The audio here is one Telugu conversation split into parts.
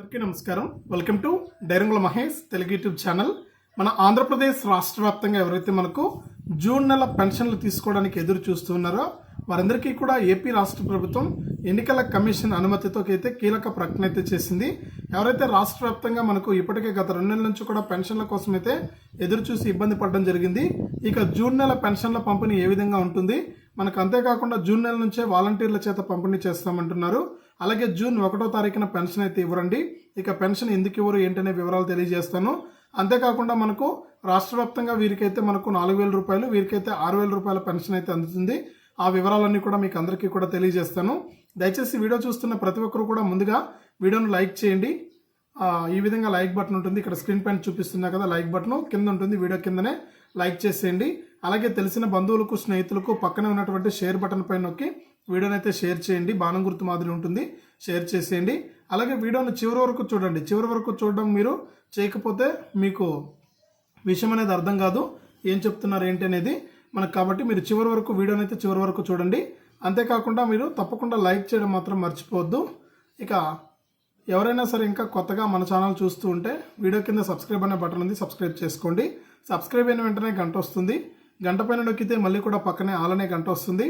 అందరికీ నమస్కారం. Welcome to Dairangula Mahesh Telugu YouTube channel. మన ఆంధ్రప్రదేశ్ రాష్ట్ర వ్యాప్తంగా ఎవరైతే మనకు జూన్ నెల పెన్షన్లు తీసుకోవడానికి ఎదురు చూస్తున్నారో వారందరికీ కూడా ఏపీ రాష్ట్ర ప్రభుత్వం ఎన్నికల కమిషన్ అనుమతితో అయితే కీలక ప్రకటన అయితే చేసింది. ఎవరైతే రాష్ట్ర వ్యాప్తంగా మనకు ఇప్పటికే గత రెండు నెలల నుంచి కూడా పెన్షన్ల కోసం అయితే ఎదురు చూసి ఇబ్బంది పడడం జరిగింది. ఇక జూన్ నెల పెన్షన్ల పంపిణీ ఏ విధంగా ఉంటుంది? మనకు అంతేకాకుండా జూన్ నెల నుంచే వాలంటీర్ల చేత పంపిణీ చేస్తామంటున్నారు. అలాగే జూన్ ఒకటో తారీఖున పెన్షన్ అయితే ఇవ్వరండి. ఇక పెన్షన్ ఎందుకు ఇవ్వరు ఏంటనే వివరాలు తెలియజేస్తాను. అంతేకాకుండా మనకు రాష్ట్ర వ్యాప్తంగా వీరికైతే మనకు నాలుగు వేల రూపాయలు వీరికైతే ఆరు వేల రూపాయల పెన్షన్ అయితే అందుతుంది. ఆ వివరాలన్నీ కూడా మీకు అందరికీ కూడా తెలియజేస్తాను. దయచేసి వీడియో చూస్తున్న ప్రతి ఒక్కరు కూడా ముందుగా వీడియోను లైక్ చేయండి. ఈ విధంగా లైక్ బటన్ ఉంటుంది. ఇక్కడ స్క్రీన్ పైన చూపిస్తున్నా కదా లైక్ బటన్ కింద ఉంటుంది వీడియో కిందనే లైక్ చేసేయండి. అలాగే తెలిసిన బంధువులకు స్నేహితులకు పక్కనే ఉన్నటువంటి షేర్ బటన్ పైన నొక్కి వీడియోని అయితే షేర్ చేయండి. బాణం గుర్తు మాదిరి ఉంటుంది. షేర్ చేసేయండి. అలాగే వీడియోను చివరి వరకు చూడండి. చివరి వరకు చూడడం మీరు చేయకపోతే మీకు విషయం అనేది అర్థం కాదు. ఏం చెప్తున్నారు ఏంటి అనేది మనకు కాబట్టి మీరు చివరి వరకు వీడియోని అయితే చివరి వరకు చూడండి. అంతేకాకుండా మీరు తప్పకుండా లైక్ చేయడం మాత్రం మర్చిపోవద్దు. ఇక ఎవరైనా సరే ఇంకా కొత్తగా మన ఛానల్ చూస్తూ ఉంటే వీడియో కింద సబ్స్క్రైబ్ అనే బటన్ ఉంది. సబ్స్క్రైబ్ చేసుకోండి. సబ్స్క్రైబ్ అయిన వెంటనే గంట వస్తుంది. గంట పైన నొక్కితే మళ్ళీ కూడా పక్కనే ఆలనే గంట వస్తుంది.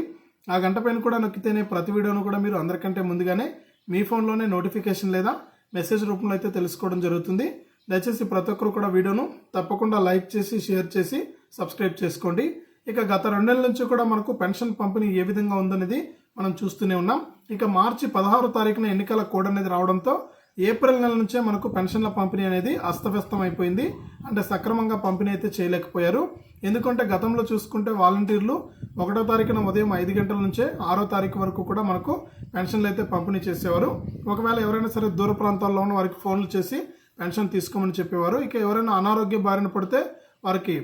ఆ గంట పైన కూడా నొక్కితేనే ప్రతి వీడియోను కూడా మీరు అందరికంటే ముందుగానే మీ ఫోన్లోనే నోటిఫికేషన్ లేదా మెసేజ్ రూపంలో అయితే తెలుసుకోవడం జరుగుతుంది. దయచేసి ప్రతి ఒక్కరు కూడా వీడియోను తప్పకుండా లైక్ చేసి షేర్ చేసి సబ్స్క్రైబ్ చేసుకోండి. ఇక గత రెండేళ్ళ నుంచి కూడా మనకు పెన్షన్ పంపిణీ ఏ విధంగా ఉందనేది మనం చూస్తూనే ఉన్నాం. ఇక మార్చి పదహారు తారీఖున ఎన్నికల కోడ్ అనేది రావడంతో ఏప్రిల్ నెల నుంచే మనకు పెన్షన్ల పంపిణీ అనేది అస్తవ్యస్తం అయిపోయింది అంటే సక్రమంగా పంపిణీ అయితే చేయలేకపోయారు. ఎందుకంటే గతంలో చూసుకుంటే వాలంటీర్లు ఒకటో తారీఖున ఉదయం ఐదు గంటల నుంచే ఆరో తారీఖు వరకు కూడా మనకు పెన్షన్లు అయితే పంపిణీ చేసేవారు. ఒకవేళ ఎవరైనా సరే దూర ప్రాంతాల్లో ఉన్న వారికి ఫోన్లు చేసి పెన్షన్ తీసుకోమని చెప్పేవారు. ఇక ఎవరైనా అనారోగ్య బారిన పడితే వారికి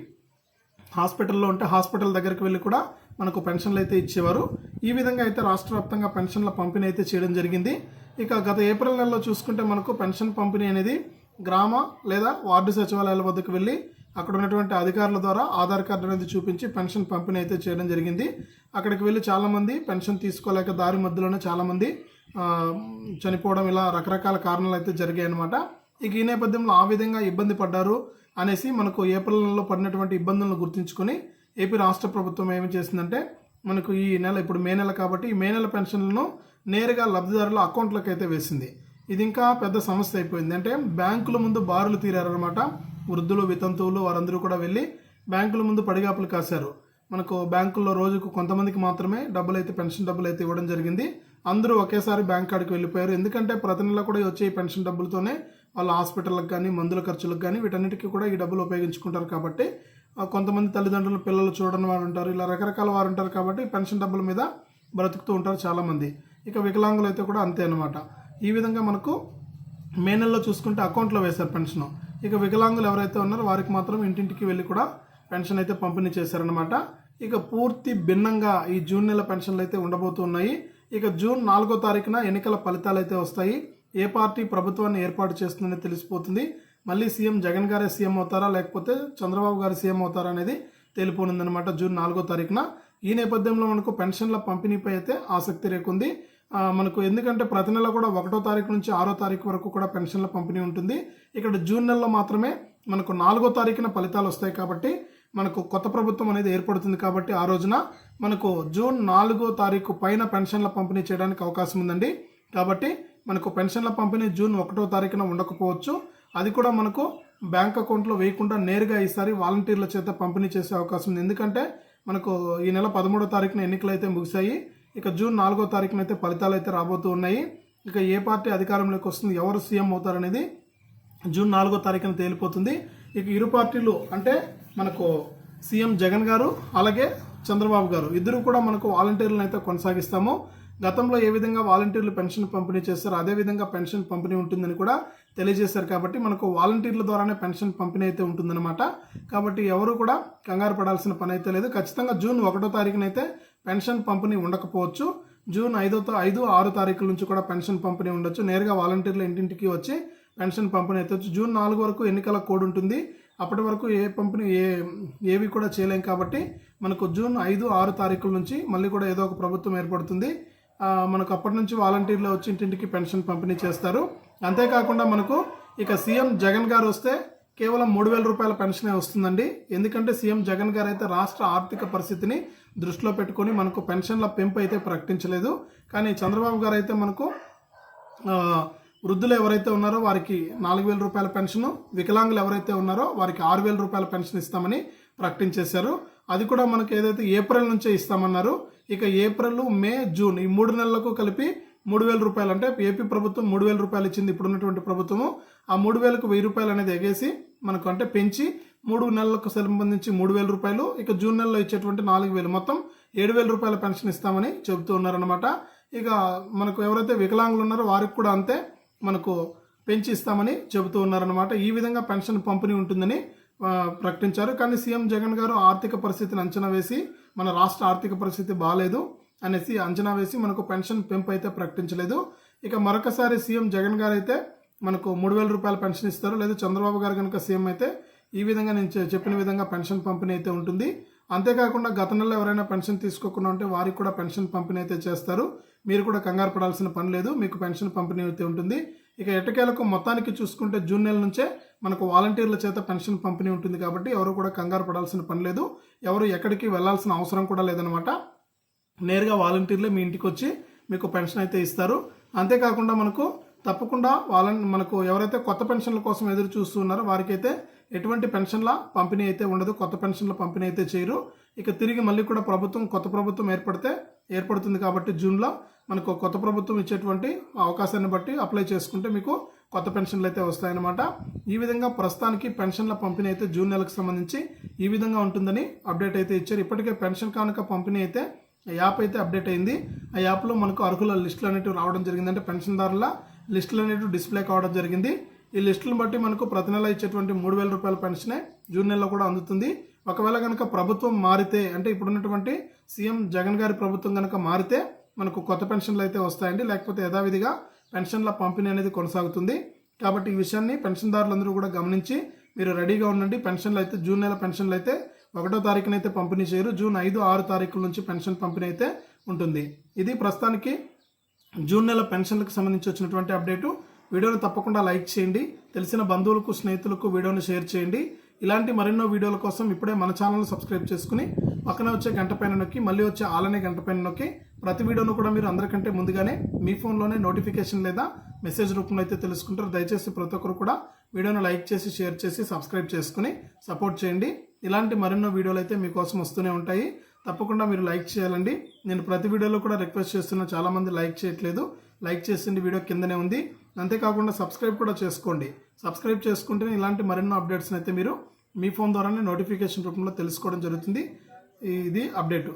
హాస్పిటల్లో ఉంటే హాస్పిటల్ దగ్గరికి వెళ్ళి కూడా మనకు పెన్షన్లు అయితే ఇచ్చేవారు. ఈ విధంగా అయితే రాష్ట్ర వ్యాప్తంగా పెన్షన్ల పంపిణీ అయితే చేయడం జరిగింది. ఇక గత ఏప్రిల్ నెలలో చూసుకుంటే మనకు పెన్షన్ పంపిణీ అనేది గ్రామ లేదా వార్డు సచివాలయాల వద్దకు వెళ్ళి అక్కడ ఉన్నటువంటి అధికారుల ద్వారా ఆధార్ కార్డు అనేది చూపించి పెన్షన్ పంపిణీ అయితే చేయడం జరిగింది. అక్కడికి వెళ్ళి చాలామంది పెన్షన్ తీసుకోలేక దారి మధ్యలోనే చాలామంది చనిపోవడం ఇలా రకరకాల కారణాలు అయితే జరిగాయి అనమాట ఇక ఈ నేపథ్యంలో ఆ విధంగా ఇబ్బంది పడ్డారు అనేసి మనకు ఏప్రిల్ నెలలో పడినటువంటి ఇబ్బందులను గుర్తుంచుకొని ఏపీ రాష్ట్ర ప్రభుత్వం ఏమి చేసిందంటే మనకు ఈ నెల ఇప్పుడు మే నెల కాబట్టి ఈ మే నెల పెన్షన్లను నేరుగా లబ్ధిదారుల అకౌంట్లకు అయితే వేసింది. ఇది ఇంకా పెద్ద సమస్య అయిపోయింది. అంటే బ్యాంకుల ముందు బారులు తీరారనమాట వృద్ధులు వితంతువులు వారందరూ కూడా వెళ్ళి బ్యాంకుల ముందు పడిగాపులు కాశారు. మనకు బ్యాంకుల్లో రోజుకు కొంతమందికి మాత్రమే డబ్బులు అయితే పెన్షన్ డబ్బులు అయితే ఇవ్వడం జరిగింది. అందరూ ఒకేసారి బ్యాంక్ కాడికి వెళ్ళిపోయారు. ఎందుకంటే ప్రతి నెల కూడా వచ్చే ఈ పెన్షన్ డబ్బులతోనే వాళ్ళ హాస్పిటల్కి కానీ మందుల ఖర్చులకు కానీ వీటన్నిటికీ కూడా ఈ డబ్బులు ఉపయోగించుకుంటారు కాబట్టి కొంతమంది తల్లిదండ్రులు పిల్లలు చూడని వారు ఉంటారు. ఇలా రకరకాల వారు ఉంటారు కాబట్టి పెన్షన్ డబ్బుల మీద బ్రతుకుతూ ఉంటారు చాలామంది. ఇక వికలాంగులు అయితే కూడా అంతే అనమాట ఈ విధంగా మనకు మే నెలలో చూసుకుంటే అకౌంట్లో వేశారు పెన్షన్ ఇక వికలాంగులు ఎవరైతే ఉన్నారో వారికి మాత్రం ఇంటింటికి వెళ్ళి కూడా పెన్షన్ అయితే పంపిణీ చేశారనమాట ఇక పూర్తి భిన్నంగా ఈ జూన్ నెల పెన్షన్లు అయితే ఉండబోతున్నాయి. ఇక జూన్ నాలుగో తారీఖున ఎన్నికల ఫలితాలు అయితే వస్తాయి. ఏ పార్టీ ప్రభుత్వాన్ని ఏర్పాటు చేస్తుందని తెలిసిపోతుంది. మళ్ళీ సీఎం జగన్ గారే సీఎం అవుతారా లేకపోతే చంద్రబాబు గారు సీఎం అవుతారా అనేది తెలిపోనుందనమాట జూన్ నాలుగో తారీఖున. ఈ నేపథ్యంలో మనకు పెన్షన్ల పంపిణీపై అయితే ఆసక్తి రేకుంది. మనకు ఎందుకంటే ప్రతి నెల కూడా ఒకటో తారీఖు నుంచి ఆరో తారీఖు వరకు కూడా పెన్షన్ల పంపిణీ ఉంటుంది. ఇక్కడ జూన్ నెలలో మాత్రమే మనకు నాలుగో తారీఖున ఫలితాలు వస్తాయి కాబట్టి మనకు కొత్త ప్రభుత్వం అనేది ఏర్పడుతుంది కాబట్టి ఆ రోజున మనకు జూన్ నాలుగో తారీఖు పైన పెన్షన్ల పంపిణీ చేయడానికి అవకాశం ఉందండి. కాబట్టి మనకు పెన్షన్ల పంపిణీ జూన్ ఒకటో తారీఖున ఉండకపోవచ్చు. అది కూడా మనకు బ్యాంక్ అకౌంట్లో వేయకుండా నేరుగా ఈసారి వాలంటీర్ల చేత పంపిణీ చేసే అవకాశం ఉంది. ఎందుకంటే మనకు ఈ నెల పదమూడో తారీఖున ఎన్నికలు అయితే ముగిశాయి. ఇక జూన్ నాలుగో తారీఖున అయితే ఫలితాలు అయితే రాబోతూ ఉన్నాయి. ఇక ఏ పార్టీ అధికారంలోకి వస్తుంది ఎవరు సీఎం అవుతారనేది జూన్ నాలుగో తారీఖున తేలిపోతుంది. ఇక ఇరు పార్టీలు అంటే మనకు సీఎం జగన్ గారు అలాగే చంద్రబాబు గారు. ఇద్దరు కూడా మనకు వాలంటీర్లను అయితే కొనసాగిస్తాము. గతంలో ఏ విధంగా వాలంటీర్లు పెన్షన్ పంపిణీ చేస్తారో అదే విధంగా పెన్షన్ పంపిణీ ఉంటుందని కూడా తెలియజేశారు కాబట్టి మనకు వాలంటీర్ల ద్వారానే పెన్షన్ పంపిణీ అయితే ఉంటుందన్నమాట. కాబట్టి ఎవరు కూడా కంగారు పడాల్సిన పని అయితే లేదు. ఖచ్చితంగా జూన్ ఒకటో తారీఖునైతే పెన్షన్ పంపిణీ ఉండకపోవచ్చు. జూన్ ఐదో ఐదు ఆరు తారీఖుల నుంచి కూడా పెన్షన్ పంపిణీ ఉండొచ్చు. నేరుగా వాలంటీర్లు ఇంటింటికి వచ్చి పెన్షన్ పంపిణీ అయితే జూన్ నాలుగు వరకు ఎన్నికల కోడ్ ఉంటుంది. అప్పటి వరకు ఏ పంపిణీ ఏ ఏవి కూడా చేయలేం కాబట్టి మనకు జూన్ ఐదు ఆరు తారీఖుల నుంచి మళ్ళీ కూడా ఏదో ఒక ప్రభుత్వం ఏర్పడుతుంది. మనకు అప్పటి నుంచి వాలంటీర్లు వచ్చి ఇంటింటికి పెన్షన్ పంపిణీ చేస్తారు. అంతేకాకుండా మనకు ఇక సీఎం జగన్ గారు వస్తే కేవలం మూడు వేల రూపాయల పెన్షనే వస్తుందండి. ఎందుకంటే సీఎం జగన్ గారు అయితే రాష్ట్ర ఆర్థిక పరిస్థితిని దృష్టిలో పెట్టుకొని మనకు పెన్షన్ల పెంపు అయితే ప్రకటించలేదు. కానీ చంద్రబాబు గారు అయితే మనకు వృద్ధులు ఎవరైతే ఉన్నారో వారికి నాలుగు వేల రూపాయల పెన్షన్ వికలాంగులు ఎవరైతే ఉన్నారో వారికి ఆరు వేల రూపాయల పెన్షన్ ఇస్తామని ప్రకటించేశారు. అది కూడా మనకి ఏదైతే ఏప్రిల్ నుంచే ఇస్తామన్నారు ఇక ఏప్రిల్ మే జూన్ ఈ మూడు నెలలకు కలిపి మూడు వేల రూపాయలు. అంటే ఏపీ ప్రభుత్వం మూడు వేల రూపాయలు ఇచ్చింది ఇప్పుడున్నటువంటి ప్రభుత్వము. ఆ మూడు వేలకు వెయ్యి రూపాయలు అనేది ఎగేసి మనకు అంటే పెంచి మూడు నెలలకు సంబంధించి మూడు వేల రూపాయలు ఇక జూన్ నెలలో ఇచ్చేటువంటి నాలుగు వేలు. మొత్తం ఏడు వేల రూపాయల పెన్షన్ ఇస్తామని చెబుతూ ఉన్నారనమాట ఇక మనకు ఎవరైతే వికలాంగులు ఉన్నారో వారికి కూడా అంతే మనకు పెంచి ఇస్తామని చెబుతూ ఉన్నారనమాట ఈ విధంగా పెన్షన్ పంపిణీ ఉంటుందని ప్రకటించారు. కానీ సీఎం జగన్ గారు ఆర్థిక పరిస్థితిని అంచనా వేసి మన రాష్ట్ర ఆర్థిక పరిస్థితి బాగాలేదు అనేసి అంచనా వేసి మనకు పెన్షన్ పెంపు అయితే ప్రకటించలేదు. ఇక మరొకసారి సీఎం జగన్ గారు అయితే మనకు మూడు వేల రూపాయల పెన్షన్ ఇస్తారు లేదా చంద్రబాబు గారు కనుక సీఎం అయితే ఈ విధంగా నేను చెప్పిన విధంగా పెన్షన్ పంపిణీ అయితే ఉంటుంది. అంతేకాకుండా గత నెలలో ఎవరైనా పెన్షన్ తీసుకోకుండా ఉంటే వారికి కూడా పెన్షన్ పంపిణీ అయితే చేస్తారు. మీరు కూడా కంగారు పడాల్సిన పని లేదు. మీకు పెన్షన్ పంపిణీ అయితే ఉంటుంది. ఇక ఎటకేలకు మొత్తానికి చూసుకుంటే జూన్ నెల నుంచే మనకు వాలంటీర్ల చేత పెన్షన్ పంపిణీ ఉంటుంది కాబట్టి ఎవరు కూడా కంగారు పడాల్సిన పని లేదు. ఎవరు ఎక్కడికి వెళ్ళాల్సిన అవసరం కూడా లేదనమాట నేరుగా వాలంటీర్లే మీ ఇంటికి వచ్చి మీకు పెన్షన్ అయితే ఇస్తారు. అంతేకాకుండా మనకు తప్పకుండా వాళ్ళని మనకు ఎవరైతే కొత్త పెన్షన్ల కోసం ఎదురు చూస్తున్నారో వారికైతే ఎటువంటి పెన్షన్ల పంపిణీ అయితే ఉండదు. కొత్త పెన్షన్ల పంపిణీ అయితే చేయరు. ఇక తిరిగి మళ్ళీ కూడా ప్రభుత్వం కొత్త ప్రభుత్వం ఏర్పడితే ఏర్పడుతుంది కాబట్టి జూన్లో మనకు కొత్త ప్రభుత్వం ఇచ్చేటువంటి అవకాశాన్ని బట్టి అప్లై చేసుకుంటే మీకు కొత్త పెన్షన్లు అయితే వస్తాయన్నమాట. ఈ విధంగా ప్రస్తుతానికి పెన్షన్ల పంపిణీ అయితే జూన్ నెలకు సంబంధించి ఈ విధంగా ఉంటుందని అప్డేట్ అయితే ఇచ్చారు. ఇప్పటికే పెన్షన్ కానుక పంపిణీ అయితే యాప్ అయితే అప్డేట్ అయింది. ఆ యాప్లో మనకు అర్హుల లిస్టులు అనేటివి రావడం జరిగిందంటే పెన్షన్దారుల లిస్టులు అనేవి డిస్ప్లే కావడం జరిగింది. ఈ లిస్టులను బట్టి మనకు ప్రతి నెల ఇచ్చేటువంటి మూడు వేల రూపాయల పెన్షనే జూన్ నెలలో కూడా అందుతుంది. ఒకవేళ కనుక ప్రభుత్వం మారితే అంటే ఇప్పుడున్నటువంటి సీఎం జగన్ గారి ప్రభుత్వం కనుక మారితే మనకు కొత్త పెన్షన్లు అయితే వస్తాయండి. లేకపోతే యథావిధిగా పెన్షన్ల పంపిణీ అనేది కొనసాగుతుంది. కాబట్టి ఈ విషయాన్ని పెన్షన్దారులందరూ కూడా గమనించి మీరు రెడీగా ఉండండి. పెన్షన్లు అయితే జూన్ నెల పెన్షన్లు అయితే ఒకటో తారీఖునైతే పంపిణీ చేయరు. జూన్ ఐదు ఆరు తారీఖుల నుంచి పెన్షన్ పంపిణీ అయితే ఉంటుంది. ఇది ప్రస్తుతానికి జూన్ నెల పెన్షన్లకు సంబంధించి వచ్చినటువంటి అప్డేటు. వీడియోను తప్పకుండా లైక్ చేయండి. తెలిసిన బంధువులకు స్నేహితులకు వీడియోను షేర్ చేయండి. ఇలాంటి మరెన్నో వీడియోల కోసం ఇప్పుడే మన ఛానల్ను సబ్స్క్రైబ్ చేసుకుని పక్కన వచ్చే గంట పైన నొక్కి మళ్ళీ వచ్చే ఆలనే గంట పైన నొక్కి ప్రతి వీడియోను కూడా మీరు అందరికంటే ముందుగానే మీ ఫోన్లోనే నోటిఫికేషన్ లేదా మెసేజ్ రూపంలో అయితే తెలుసుకుంటారు. దయచేసి ప్రతి ఒక్కరు కూడా వీడియోను లైక్ చేసి షేర్ చేసి సబ్స్క్రైబ్ చేసుకుని సపోర్ట్ చేయండి. ఇలాంటి మరెన్నో వీడియోలు అయితే మీకోసం వస్తూనే ఉంటాయి. తప్పకుండా మీరు లైక్ చేయాలండి. నేను ప్రతి వీడియోలో కూడా రిక్వెస్ట్ చేస్తున్నా చాలామంది లైక్ చేయట్లేదు. లైక్ చేసింది వీడియో కిందనే ఉంది. అంతేకాకుండా సబ్స్క్రైబ్ కూడా చేసుకోండి. సబ్స్క్రైబ్ చేసుకుంటేనే ఇలాంటి మరెన్నో అప్డేట్స్ని అయితే మీరు మీ ఫోన్ ద్వారానే నోటిఫికేషన్ రూపంలో తెలుసుకోవడం జరుగుతుంది. ఇది అప్డేట్.